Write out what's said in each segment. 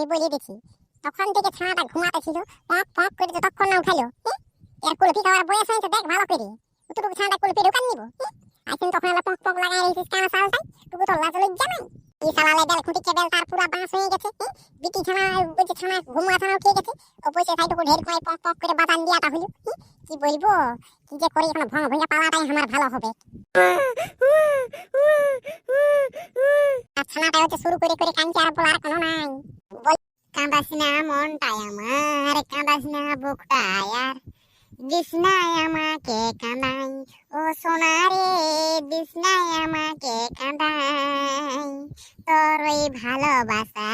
আমি বলে দিছি তখন থেকে ছানাটা ঘুমাতে ছিল পক পক করে তখন না উঠালো? এর কুলফি খাওয়ার বয়স হয়েছে দেখ ভালো করে। তুই ছানাটা কুলফি ঢুকান নিব। আইসেন তখন এলা পক পক লাগাই রয়েছিস কেন সালটাই তুই? তো লাজ লজ্জা নাই। এই সালালে বেল খুঁটি কেবেল, তার পুরা বাঁশ হয়ে গেছে? বিটি ছানা বলছে ছানা ঘুমা ছানাও খেয়ে গেছে। ও পয়সা সাইটুকু ঢের করে পক পক করে বাদান দিয়াটা হলো? কি বলব? কি যে করি এখন ভঙ্গ ভঙ্গা পালাটাই আমার ভালো হবে। আর ছানাটা হচ্ছে শুরু করে করে কাঞ্চি আর বলার কোনো নাই। আমার কাঁদাস না বুকটাই আর আমাকে ও সোনারে বিষ্ণায় আমাকে কাঁদাই তোর ওই ভালোবাসা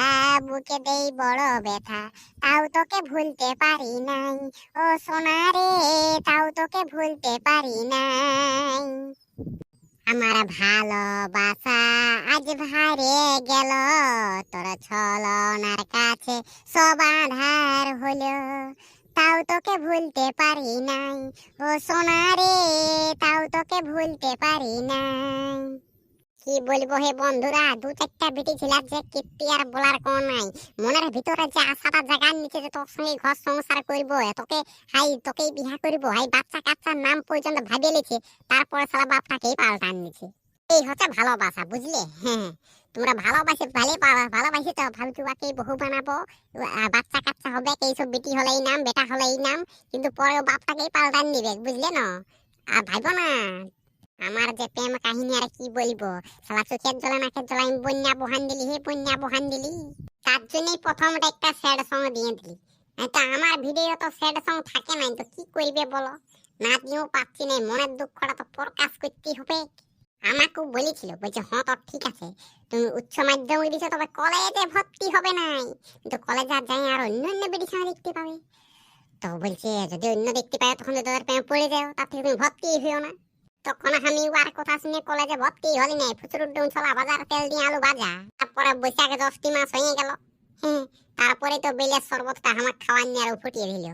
বুকে দেই বড় ব্যথা তাও তোকে ভুলতে পারি নাই ও সোনারে তাও তোকে ভুলতে পারি নাই আমার ভালোবাসা আজ ভারে গেল। তোর ছলনার কাছে সব আধার হলো। তাও তোকে ভুলতে পারি নাই। ও সোনারে তাও তোকে ভুলতে পারি নাই। কি বলব হে বন্ধুরা? দু চারটা বেটি ছিলার যে কীর্তি আর বলার কোন নাই। মনের ভিতরে যে আশাটা জাগার নিচে যে তোর সঙ্গে ঘর সংসার করব তোকে, হাই, তোকেই বিহা করব, হাই, বাচ্চা কাচ্চার নাম পর্যন্ত ভাবিয়ে লিছে তারপরে সারা বাপটাকেই পাল্টান নিছে এই হচ্ছে ভালোবাসা, বুঝলে? হ্যাঁ তোমরা ভালোবাসে, ভালো ভালোবাসে তো ভাবছ বাকি বহু বানাবো বাচ্চা কাচ্চা হবে এইসব বেটি হলে এই নাম, বেটা হলে এই নাম, কিন্তু পরে বাপটাকেই পাল্টান নিবে বুঝলে না? আর ভাইবো না। আমার যে প্রেম কাহিনী আর কি বলব? সালা চোখের জলে নাকের জলে আমি বন্যা বহান দিলি, হে বন্যা বহান দিলি। তার জন্যই প্রথমটা একটা স্যাড সং দিয়ে দিলি। তো আমার ভিডিও তো স্যাড সং থাকে নাই, তো কি করবে বলো? না দিয়েও পাচ্ছি না মনের দুঃখটা তো প্রকাশ করতে হবে। আমাকেও বলেছিল, বলছে হ্যাঁ তো ঠিক আছে, তুমি উচ্চ মাধ্যমিক দিছো, তবে কলেজে ভর্তি হবে নাই। কিন্তু কলেজে আর যাই, আর অন্য অন্য সঙ্গে দেখতে পাবে। তো বলছে, যদি অন্য দেখতে পাবে তখন তো তোদের প্রেমে পড়ে যাও, তার থেকে তুমি ভর্তি হইও না। তখন আমি আর কথা শুনে কলেজে ভর্তি হলি নাই ফুচুর উড্ডুন ছলা বাজার, তেল দিয়ে আলু ভাজা তারপরে বৈশাখে দশটি মাস হয়ে গেল। তারপরে তো বেলের শরবতটা আমার খাওয়ার নিয়ে আরও ফুটিয়ে দিল।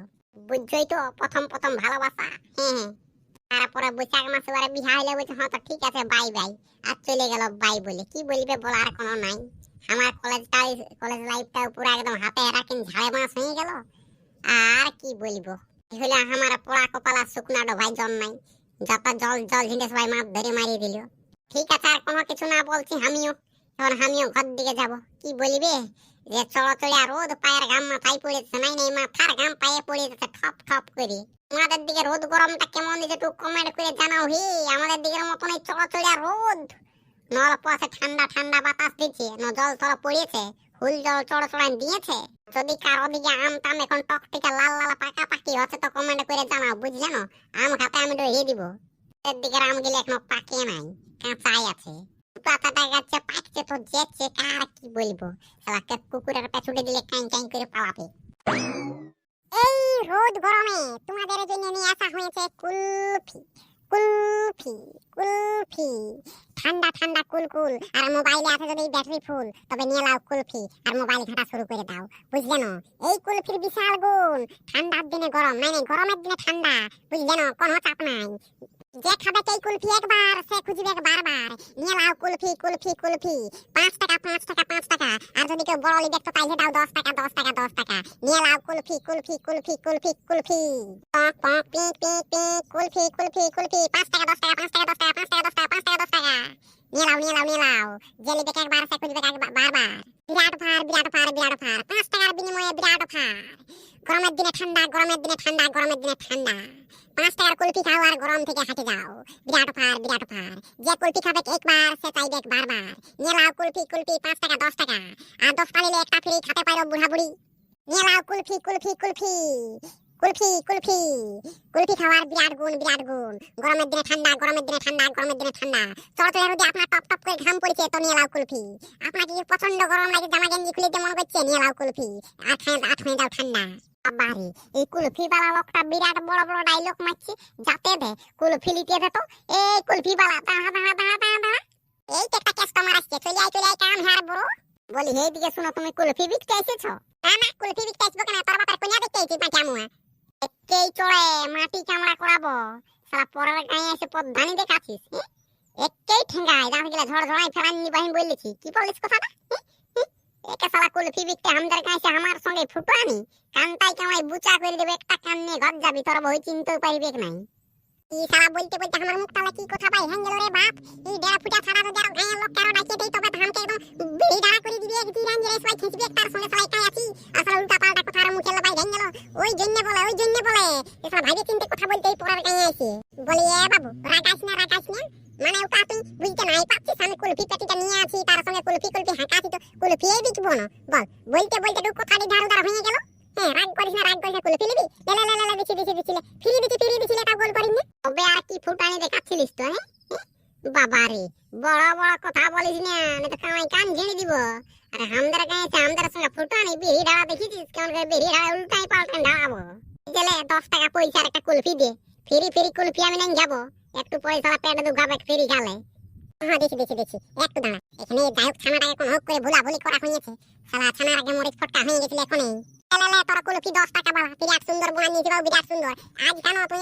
বুঝছই তো, প্রথম প্রথম ভালোবাসা। হ্যাঁ তারপরে বৈশাখ মাসে ওরা বিহা হইলে বলছে হ্যাঁ তো ঠিক আছে, বাই বাই। আর চলে গেল বাই বলে। কি বলবে বলার কোনো নাই। আমার কলেজটা কলেজ লাইফটা পুরো একদম হাতে রাখেন, ঝাড়ে মাস হয়ে গেল। আর কি বলব? এই আমার পোড়া কপালা শুকনা ডোভাই জল যত জল জল ঝিঁড়ে সবাই মাছ ধরে মারিয়ে দিল। ঠিক আছে, আর কোনো কিছু না বলছি, আমিও। এখন আমিও ঘর দিকে যাব। কি বলিবে? যে চড়চড়িয়া রোদ, পায়ের গাম মাথায় পড়েছে, নাই নাই, মাথার গাম পায়ে পড়ে যাচ্ছে ঠপ ঠপ করে। আমাদের দিকে রোদ গরমটা কেমন দিচ্ছে একটু কমেন্ট করে জানাও হে। আমাদের দিকের মতন এই চড়চড়িয়া রোদ। নল পাশে ঠান্ডা ঠান্ডা বাতাস দিচ্ছে, ন জল তল পড়েছে ফুল জল চড়চড়ান দিয়েছে। যদি কারও দিকে আম টাম এখন টকটিকা লাল লাল, পাকা পাকি হচ্ছে তো কমেন্ট করে জানাও, বুঝলে জানো আম খাতে আমি রয়ে দিব। এর আম গেলে এখনও পাকে নাই, কাঁচাই আছে। পাতাটা গাছে পাকছে তো যেচ্ছে কার কি বলব? সালাকে কুকুরের পেছুটে দিলে কাই কাই করে পালাবে। এই রোদ গরমে তোমাদের জন্য নিয়ে আসা হয়েছে কুলফি। কুলফি কুলফি। ঠান্ডা ঠান্ডা কুলকুল। আর মোবাইলে আছে যদি ব্যাটারি ফুল, তবে নিয়ে লাও কুলফি আর মোবাইল ঘাটা শুরু করে দাও। বুঝলে না? এই কুলফির বিশাল গুণ। ঠান্ডার দিনে গরম, নাই নাই, গরমের দিনে ঠান্ডা। বুঝলে না? কোনো চাপ নাই। যে খাবে সেই কুলফি একবার, সে খুঁজবে বারবার নিয়ে নাও কুলফি কুলফি কুলফি। পাঁচ টাকা পাঁচ টাকা পাঁচ টাকা। আর যদি কেউ বড় লিবে তো তাইলে দাও দশ টাকা দশ টাকা দশ টাকা। নিয়ে নাও কুলফি কুলফি কুলফি কুলফি কুলফি। পক পক পি পি পি কুলফি কুলফি কুলফি। পাঁচ টাকা, দশ টাকা, পাঁচ টাকা, দশ টাকা, পাঁচ টাকা, দশ টাকা, পাঁচ টাকা, দশ টাকা। নিয়ে নাও নিয়ে নাও নিয়ে নাও। যে লিবে একবার, সে খুঁজবে বারবার বিরাট ফার বিরাট ফার বিরাট ফার পাঁচ টাকার বিনিময়ে বিরাট অফার। গরমের দিনে ঠান্ডা, গরমের দিনে ঠান্ডা, গরমের দিনে ঠান্ডা। পাঁচ টাকার কুলফি খাও আর গরম থেকে হাঁটে যাও। বিরাট অফার বিরাট অফার। যে কুলফি খাবে একবার, সে চাইবে বারবার। নিয়ে কুলফি কুলফি, পাঁচ টাকা, দশ টাকা। আর দশটা নিলে একটা ফ্রি খাতে পারো বুড়া বুড়ি নিয়ে কুলফি কুলফি কুলফি। কুলফি কুলফি। কুলফি খাওয়ার বিরাট গুণ বিরাট গুণ। গরমের দিনে ঠান্ডা, গরমের দিনে ঠান্ডা, গরমের দিনে ঠান্ডা। চড়চড়ে যদি আপনার টপ টপ করে ঘাম পড়েছে, তো নিয়ে নাও কুলফি। আপনাকে প্রচণ্ড গরম লাগে, জামা গেঞ্জি খুলে দিতে মনে করছে, নিয়ে নাও কুলফি। ঠান্ডা আট হয়ে যাও ঠান্ডা। বাড়ি এই কুলফি বালা লোকটা বিরাট বড় বড় ডাইলগ মারছে। যাতে দে, কুলফি লিতে দে তো। এই কুলফি বালা, দাঁড়া দাঁড়া দাঁড়া দাঁড়া দাঁড়া। এই তো একটা কাস্টমার আসছে, চলে আয় চলে আয় কাম বড়। বলি হে দিকে শুনো, তুমি কুলফি বিকতে এসেছ না না কুলফি বিকতে আসব কেন তোর বাপার কোনিয়া দেখতে এসেছি আমুয়া একেই চড়ে মাটি চামড়া করাবো সারা পরের গায়ে এসে পদ্মানি দেখাচ্ছিস একেই ঠেঙ্গায়, দাঁত গেলে ঝড় ঝড়াই ফেরান নিবাহিন বলেছি কি বলিস কথাটা একে সালা কুলফি বিকতে আমাদের কাছে আমার সঙ্গে ফুটো আনি কানটাই কামাই বুচা করে দেবে একটা কান নিয়ে ঘর যাবি, তোর বই চিনতেও পারবে নাই। ই সালা বলতে বলতে আমার মুখ তালা কি কথা পাই হ্যাঁ গেল রে বাপ এই দেড়া ফুটা ছাড়া তো যারা গায়ের লোক কারও ডাকিয়ে দেই তবে ধামকে একদম বেড়ি দাঁড়া করে দিবি, এক দিন রে সবাই খিঁচবি তার সঙ্গে সবাই কাই আছি আসলে উল্টা পাল্টা কথা আর মুখে লবাই ভেঙে গেল ওই জন্য বলে ওই জন্য বলে ভাইবে চিনতে কথা বলতে এই পড়ার গায়ে আইছি বলি, এ বাবু রাগাইস না রাগাইস না। মানে ওটা তুই বুঝতে নাই পারছিস, আমি কুলফি পেটিটা নিয়ে আছি, তার সঙ্গে কুলফি কুলফি হাঁকাছি তো কুলফি এই বিকবো না। বল, বলতে বলতে তুই কথাটি ধার ধার ভেঙে গেল? হ্যাঁ রাগ করিস না, রাগ করিস না, কুলফি নিবি? লে লে লে লে দিছি দিছি দিছি ফিরি দিছি ফিরি দিছি তা গোল করিস না। তবে আর কি ফুটানি দেখাচ্ছিলিস তো হ্যাঁ? বাবা রে বড় বড় কথা বলিস না, আমি তো কামাই কান ঝেড়ে দিব। আরে হামদার গায়ে আছে হামদার সঙ্গে ফুটানি বিড়ি ঢালা দেখিছিস? কেমন করে বিড়ি ঢালা উল্টাই পাল্টাই ঢালাবো গেলে দশ টাকা পয়সার একটা কুলফি দে। ফিরি ফিরি কুলফি আমি নাই যাব। একটু পরে সালা পেটে দু ফিরি গালে। হ্যাঁ দেখি দেখি দেখি একটু দাঁড়া। এখানে যাই ছানাটাকে কোনো হোক করে করা হয়েছে। ছানার আগে মরিচ ফটকা হয়ে গেছিল এখনই কুলফি সুন্দর বিরাট সুন্দর। আজ তুই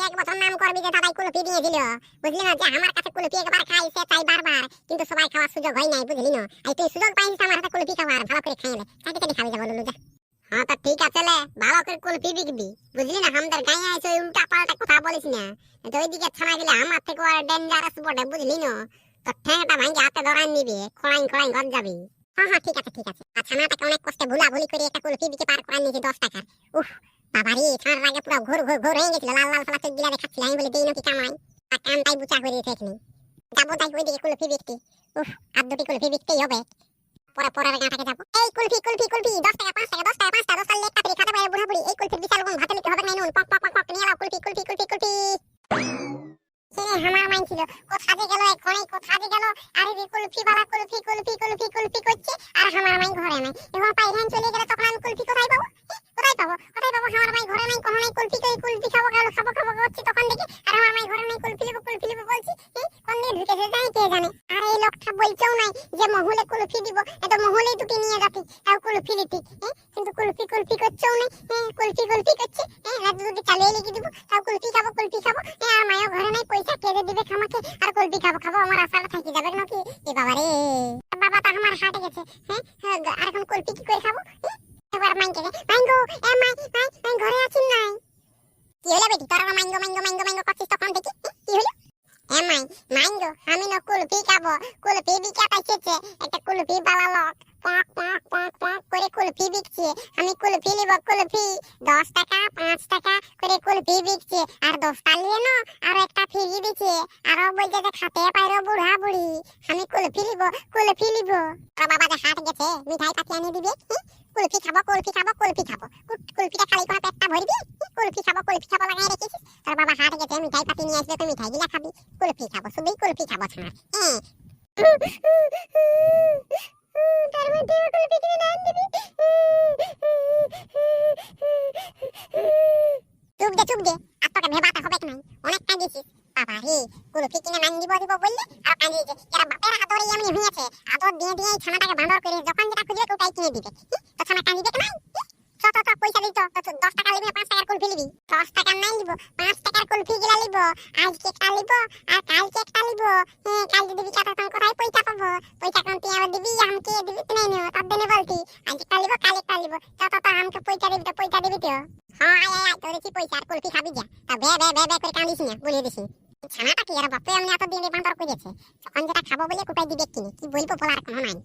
যে আমার একবার খাই সবাই খাওয়ার সুযোগ হয় নাই, বুঝলি না? তুই সুযোগ আমার ভালো করে খাইলে খাবি যাব হ্যাঁ তা ঠিক আছে লে ভালো করে কুলফি বিকবি। বুঝলি না আমাদের গায়ে ওই উল্টা পাল্টা কথা বলিস না। তো ওইদিকে ছানা গেলে আমার থেকে আর ডেঞ্জারাস বটে, বুঝলি না? তো ঠ্যাংটা ভাঙে হাতে ধরাই নিবি, খোড়াই খোড়াই ঘর যাবি। হ্যাঁ হ্যাঁ ঠিক আছে ঠিক আছে। আর ছানাটাকে অনেক কষ্টে ভুলা ভুলি করে একটা কুলফি বিকে পার করাই নিয়েছি দশ টাকার উফ, বাবা রে, ছানার আগে পুরো ঘোর ঘোর ঘোর হয়ে গেছিল, লাল লাল সালা চোখ গিলা দেখাচ্ছিল, আমি বলে দিই নাকি কামাই। আর কানটাই বুচা করে দিয়েছে এখানে। যাব তাই ওইদিকে কুলফি বিকতে। উফ, আর দুটি কুলফি বিকতেই হবে। আর আমার মাইন ঘরে নাই। এখন পাইরেন চলে গেলে তখন আমি কুলফি কোথায় পাবো কোথায় পাবো কোথায় পাবো আমার মাই ঘরে নাই কখনো নাই কুলফি কই কুলফি খাব খাব খাব খাব করছি তখন দেখি আর আমার মাই ঘরে নাই কুলফি লিবো কুলফি লিবো বলছি এই কোন দিয়ে ঢুকেছে জানি কে জানে আর এই লোকটা বলছেও নাই যে মহলে কুলফি দিব এত মহলেই দুটি নিয়ে যাচ্ছি তাও কুলফি দিতি কিন্তু কুলফি কুলফি করছেও নাই কুলফি কুলফি করছে রাত দুটি চালিয়ে লিখে দিব তাও কুলফি খাব কুলফি খাব আর মায়ও ঘরে নাই পয়সা কেটে দিবে খামাকে আর কুলফি খাব খাব আমার আশাটা থাকি যাবে নাকি এ বাবা রে বাবা তো আমার হাটে গেছে হ্যাঁ? আর এখন কুলফি কি করে খাব? এবার মাইঙ্গে মাইঙ্গো, এ মাই মাই মাই ঘরে আছিস নাই? কি হলো বেটি? তোরা মাইঙ্গো মাইঙ্গো মাইঙ্গো মাইঙ্গো করছিস তখন দেখি? কি হলো? এ মাই, মাইঙ্গো, আমি না কুলফি খাব। কুলফি বিকা পাইছে একটা কুলফি বালা লোক। পক পক পক পক করে কুলফি বিকছে। আমি কুলফি নিব, কুলফি। দশ টাকা, পাঁচ টাকা করে কুলফি বিকছে। আর দশটা নিয়ে নো আর একটা ফ্রি দিচ্ছে আরও বলছে যে খাতে পাইরো বুড়া বুড়ি। আমি কুলফি নিব কুলফি নিব। আর বাবা যে হাট গেছে, মিঠাই পাতি আনিয়ে দিবে কুলফি খাব কুলফি খাব কুলফি খাব। কুলফিটা খালি করে পেটটা ভরবি কুলফি খাব কুলফি খাব লাগাই রেখেছিস? তোর বাবা হাট গেছে, মিঠাই পাতি নিয়ে আসবে তুই মিঠাই গিলা খাবি। কুলফি খাব, শুধুই কুলফি খাব ছাড় তার দে, চুপ দে। আর তোকে অনেক কাঁদিয়েছিস। বাবা রে, কিনে নাম দিব দিব বললি আর কাঁদিয়েছে। এরা বাপের আদরে এমনি হয়েছে। আদর দিয়ে দিয়ে ছানাটাকে বাঁদর করে যখন যেটা খুঁজবে ওটাই কিনে দিবে। তো ছানা কাঁদিবে কি নাই? চ চ পয়সা দিত। তুই দশ টাকা লিবি পাঁচ টাকার কুলফি লিবি দশ টাকার নাই লিব পাঁচ টাকার কুলফি গিলা লিব। আজকে একটা লিব আর কালকে একটা লিব হ্যাঁ কালকে দিবি কত তখন কোথায় পয়সা পাবো। পয়সা কোন তুই আবার দিবি আমাকে দিবি? তো নাই তার দিনে বলতি। আজকে একটা লিব কাল একটা লিব চ চ আমাকে পয়সা দিবি তো, পয়সা দিবি তো। হ্যাঁ আয় কি আর কুলফি এমনি এত দিন বান্দর করেছে যখন যেটা খাব বলে কোটাই দিবে কিনে কি বলব বলার কোনো নাই।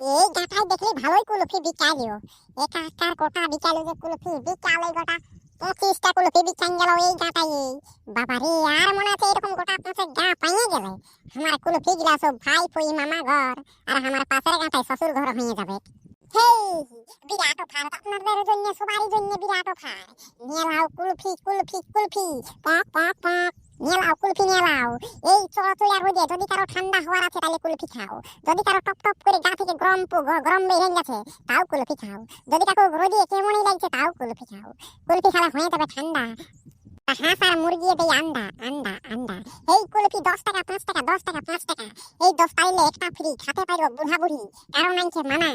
এই গাঠাই দেখলে ভালোই কুলফি বিকালিও একা একার কোটা যে কুলফি বিকালে গোটা পঁচিশটা কুলফি বিকান গেল এই গাটাই বাবা রে আর মনে আছে এরকম গোটা পাঁচে গা পাইয়ে গেলে? আমার কুলফি গিলা সব ভাই পই মামা ঘর, আর আমার পাশের গাটাই শ্বশুর ঘর হয়ে যাবে। হেই, বিরাট অফার, আপনাদের জন্য, সবারই জন্য বিরাট অফার। নিয়ে লাও কুলফি কুলফি কুলফি। পক পক পক নিয়ে কুলফি নিয়ে এই চড়চড়িয়া রোদে যদি কারও ঠান্ডা হওয়ার আছে তাহলে কুলফি খাও। যদি কারও টপ টপ করে গা থেকে গরম গরম বেরিয়ে গেছে, তাও কুলফি খাও। যদি কারও রোদে কেমনই লাগছে, তাও কুলফি খাও। কুলফি খাওয়া হয়ে যাবে ঠান্ডা। হাঁস আর মুরগি দেই আন্ডা আন্ডা আন্ডা। এই কুলফি দশ টাকা, পাঁচ টাকা, দশ টাকা, পাঁচ টাকা। এই দশ পাইলে একটা ফ্রি খাতে পাইব বুড়া বুড়ি কারণ আনছে মানা।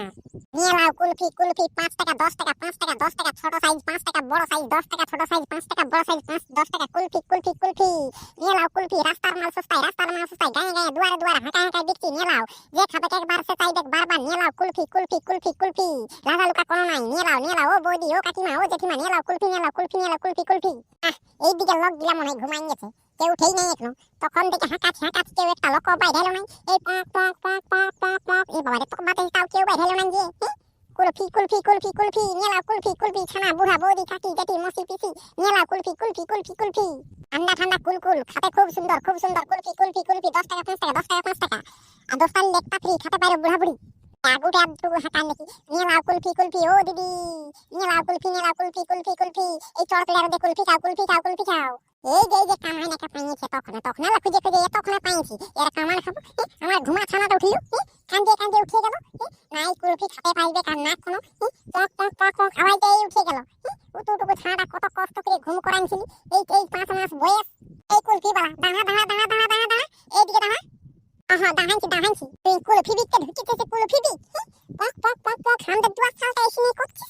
নিয়ে লাও কুলফি কুলফি, পাঁচ টাকা, দশ টাকা, পাঁচ টাকা, দশ টাকা, ছোট সাইজ পাঁচ টাকা, বড় সাইজ দশ টাকা, ছোট সাইজ পাঁচ টাকা, বড় সাইজ পাঁচ, দশ টাকা, কুলফি কুলফি কুলফি। নিয়ে লাও কুলফি, রাস্তার মাল সস্তায়, রাস্তার মাল সস্তায়, গায়ে গায়ে, দুয়ারে দুয়ারে হাঁকা হাঁকায় বিক্রি, নিয়ে লাও যে খাবে একবার সে চাইবে বারবার নিয়ে লাও কুলফি কুলফি কুলফি কুলফি। লাজা লুকা কোনো নাই, নিয়ে লাও নিয়ে লাও ও বৌদি, ও কাকিমা, ও জেঠিমা, নিয়ে লাও কুলফি, নিয়ে লাও কুলফি, নিয়ে লাও কুলফি কুলফি। আহ এই দিকে লক দিলাম, মনে হয় ঘুমাই গেছে। কেউ উঠেই নাই এখনও তখন থেকে হাঁকাচ্ছি হাঁকাচ্ছি কেউ একটা লোক বাইরে এলো নাই এই পক পক পক পক পক পক এই বাবা রে তখন বাতাস তাও কেউ বাইরে এলো নাই যে হ্যাঁ? কুলফি কুলফি কুলফি কুলফি নিয়ে কুলফি কুলফি ছানা বুড়া বৌদি কাকি জেঠি মসি পিসি নিয়ে কুলফি কুলফি কুলফি কুলফি ঠান্ডা ঠান্ডা কুলকুল খাতে খুব সুন্দর খুব সুন্দর কুলফি কুলফি কুলফি দশ টাকা পাঁচ টাকা দশ টাকা পাঁচ টাকা আর দশ টাকা লেখ পাত্রি খাতে পারো বুড়া বুড়ি দেখি কুলফি কুলফি ও দিদি নিয়ে কুলফি কুলফি কুলফি কুলফি এই মধ্যে কুলফি খাও কুলফি খাও কুলফি খাও এই যে যে কামাই নাকা পাইছে তখন তখন আলা খুঁজে খুঁজে তখন পাইছি। এর কামান খাব আমার ঘুমা ছানাটা উঠিল কান্দে কান্দে উঠে গেল নাই কুলফি খেতে পাইবে কার না কোনো পক পক পক পক আওয়াজ দিয়ে উঠে গেল উতুটুকু ছানাটা কত কষ্ট করে ঘুম করাইছিলি, এই এই পাঁচ মাস বয়স, এই কুলফি বালা, দাঁড়া দাঁড়া দাঁড়া দাঁড়া দাঁড়া দাঁড়া, এইদিকে দাঁড়া, আহা, দাঁড়াইছি দাঁড়াইছি, তুই কুলফি বিকতে ঢুকিতেছে কুলফি বিক পক পক পক পক আমাদের দুয়ার সালটা এসে নিয়ে করছিস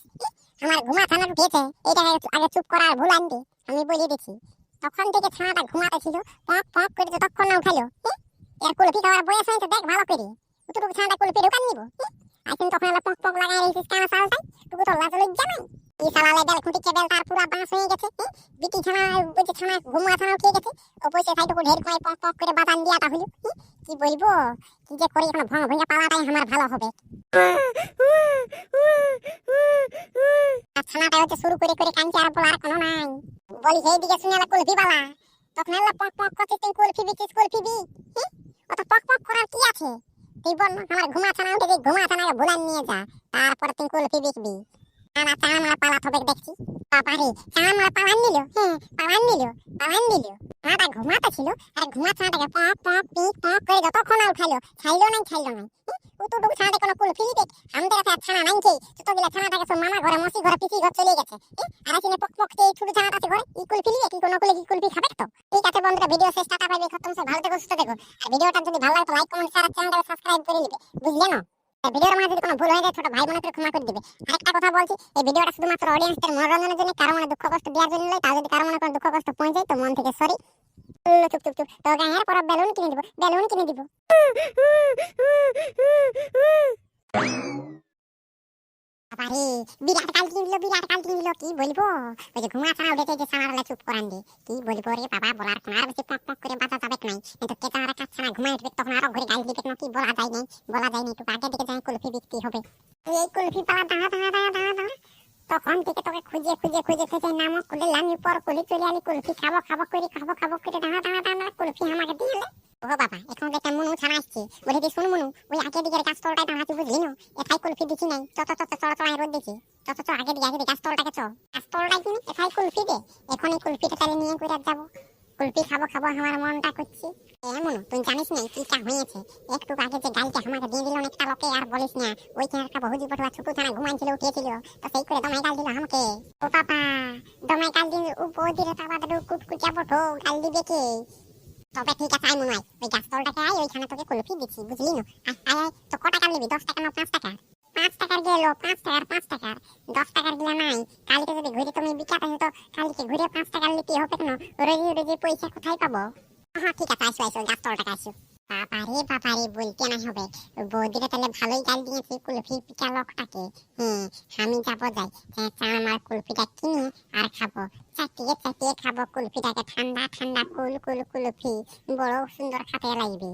আমার ঘুমা ছানা উঠেছে এটা আগে চুপ করার ভুল আনবি আমি বলে দিচ্ছি তখন থেকে ছানাটা ঘুমাতে ছিল। পক পক করে ততক্ষণ না উঠালো এর কুলপি খাওয়ার বয়স হয়েছে দেখ ভালো করে। তুই ছানাটা কুলপি ঢুকান নিব। এখন তখন আলাদা পক পক লাগাই রেখেছিস কেন সালটাই তুই। তো লাজ লজ্জা নাই। এই সালালে বেল খুঁটি কেবেল তার পুরা বাঁশ হয়ে গেছে। বিটি ছানা বুঝে ছানা ঘুমা ছানা উঠে গেছে। ও পয়সা সাইডে ঢের করে পক পক করে বাদান দিয়া তাহলে কি বলব? কি যে করি এখন ভঙ্গ ভঙ্গা পালাটাই আমার ভালো হবে। আর ছানাটা হচ্ছে শুরু করে করে কাঞ্চি আর বলার কোনো নাই। বলি সেই দিকে শুনে এলা কুলফি বালা। তখন এলা পক পক করছিস তুই কুলফি বিচিস কুলফি বি? অত পক পক করার কি আছে? তুই বল না আমার ঘুমা ছানা উঠে ঘুমা ছানাকে ভুলান নিয়ে যা। তারপরে তুই কুলফি বিকবি। না চানা মারা পালাত হবে দেখছি। বাবারে চানা মারা পালান নিল হ্যাঁ পালান নিল পালান নিল ছানাটা ঘুমাতে ছিল, আর ঘুমা ছানাটাকে পক পক পিক পক করে যতক্ষণ না উঠাইলো, ছাইলো নাই ছাইলো নাই। উতুটুকু ছানাটা কোনো কুলফি দিবে আমাদের কাছে আর ছানা নাই খেয়ে ছোটগুলা ছানাটাকে সব মামা ঘরে, মসি ঘরে, পিসি ঘর চলে গেছে। আর এখানে পক পক দিয়ে ছোট ছানাটা আছে ঘরে, ই কুলফি লিয়ে কি? কোনো কুলে কি কুলফি খাবে তো? ঠিক আছে বন্ধুরা, ভিডিও শেষ, টাটা খতম সে ভালো থেকো, সুস্থ থেকো। আর ভিডিওটা যদি ভালো লাগে তো লাইক কমেন্ট শেয়ার আর চ্যানেলটাকে সাবস্ক্রাইব করে নিবে। বুঝলে না? ভিডিওর মাঝে যদি কোনো ভুল হয়ে যায়, ছোট ভাই বোনকে ক্ষমা করে দিবে। আরেকটা কথা বলছি, এই ভিডিওটা শুধুমাত্র অডিয়েন্সদের মনোরঞ্জনের জন্য, কারও মনে দুঃখ কষ্ট দেওয়ার জন্য নয় তাও যদি কারও মনে কোনো দুঃখ কষ্ট পৌঁছায় তো মন থেকে সরি চুপ চুপ চুপ। তো গায়ের পর বেলুন কিনে দিব, বেলুন কিনে দিব। তখন আরও থেকে তোকে খুঁজে খুঁজে খুঁজে খুঁজে নামক কুলে লামি পর কুলি চলে আলি কুলফি খাব খাব, করে, খাব খাব করে দাঁড়া দাঁড়া দাঁড়া, কুলফি আমাকে দিয়ে ও বাবা, এখন যে কেমন ছানা আসছে। বলে দি শুন মনু, ওই আগে দিকের গাছ তলটায় বুঝলি না? এথাই কুলফি দিছি নাই। চ চ চ চ চড়া চড়াই রোদ দিছি চ চ আগে দিকে আগে দিকে গাছ তলটাকে চ। গাছ কিনি এথাই কুলফি দে। এখন এই কুলফিটা তাহলে নিয়ে করে যাব। কুলফি খাব খাব, আমার মনটা করছি। এমন তুই জানিস না কিটা হয়েছে। একটু আগে যে গালটা আমাকে দিয়ে দিল একটা লোকে, আর বলিস না, ওই একটা বহুজি পটুয়া ছোট ছানা ঘুমাইছিল উঠেছিল তো সেই করে দমাই গাল দিল আমাকে। ও পাপা দমাই গাল দিল ও বৌদিরে তাবাদের কুটকুচা পটো গাল দিবে কে? তবে ঠিক আছে আই মনে হয়। ওই গাছতলটাকে আয়, ওইখানে তোকে কুলফি দিচ্ছি, বুঝলি না? আয় আয় তো ক টাকা নিবি? দশ টাকা না পাঁচ টাকা পাঁচ টাকার গেলো, পাঁচ টাকার পাঁচ টাকার। দশ টাকার গিলা নাই। কালকে যদি ঘুরে তুমি বিকাতে হতো কালকে ঘুরে পাঁচ টাকার লিপি হবে কেন? রোজি রোজি পয়সা কোথায় পাবো? হ্যাঁ ঠিক আছে আসো আসো গাছতলটাকে আসো বাবারে বাবারে বলতে না হবে। বৌদিরা তাহলে ভালোই গাল দিয়েছে কুলফি পিঠা লোকটাকে। হ্যাঁ আমি যাব যাই। আমার কুলফিটা কিনে আর খাব। চাটিয়ে চাটিয়ে খাব কুলফিটাকে। ঠান্ডা ঠান্ডা কুল কুল, কুলফি। বড় সুন্দর খাতে লাগবে।